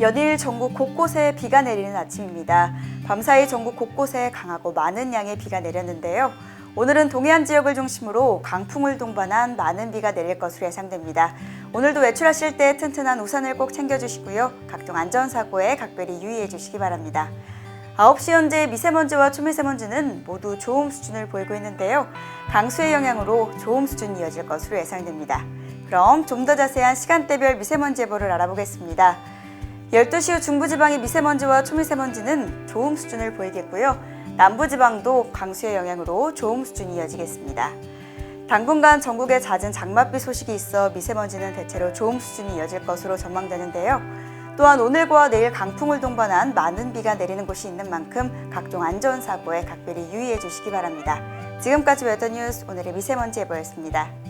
연일 전국 곳곳에 비가 내리는 아침입니다. 밤사이 전국 곳곳에 강하고 많은 양의 비가 내렸는데요. 오늘은 동해안 지역을 중심으로 강풍을 동반한 많은 비가 내릴 것으로 예상됩니다. 오늘도 외출하실 때 튼튼한 우산을 꼭 챙겨주시고요. 각종 안전사고에 각별히 유의해 주시기 바랍니다. 9시 현재 미세먼지와 초미세먼지는 모두 좋음 수준을 보이고 있는데요. 강수의 영향으로 좋음 수준이 이어질 것으로 예상됩니다. 그럼 좀 더 자세한 시간대별 미세먼지 예보를 알아보겠습니다. 12시 후 중부지방의 미세먼지와 초미세먼지는 좋음 수준을 보이겠고요. 남부지방도 강수의 영향으로 좋음 수준이 이어지겠습니다. 당분간 전국에 잦은 장맛비 소식이 있어 미세먼지는 대체로 좋음 수준이 이어질 것으로 전망되는데요. 또한 오늘과 내일 강풍을 동반한 많은 비가 내리는 곳이 있는 만큼 각종 안전사고에 각별히 유의해 주시기 바랍니다. 지금까지 웨더뉴스 오늘의 미세먼지 예보였습니다.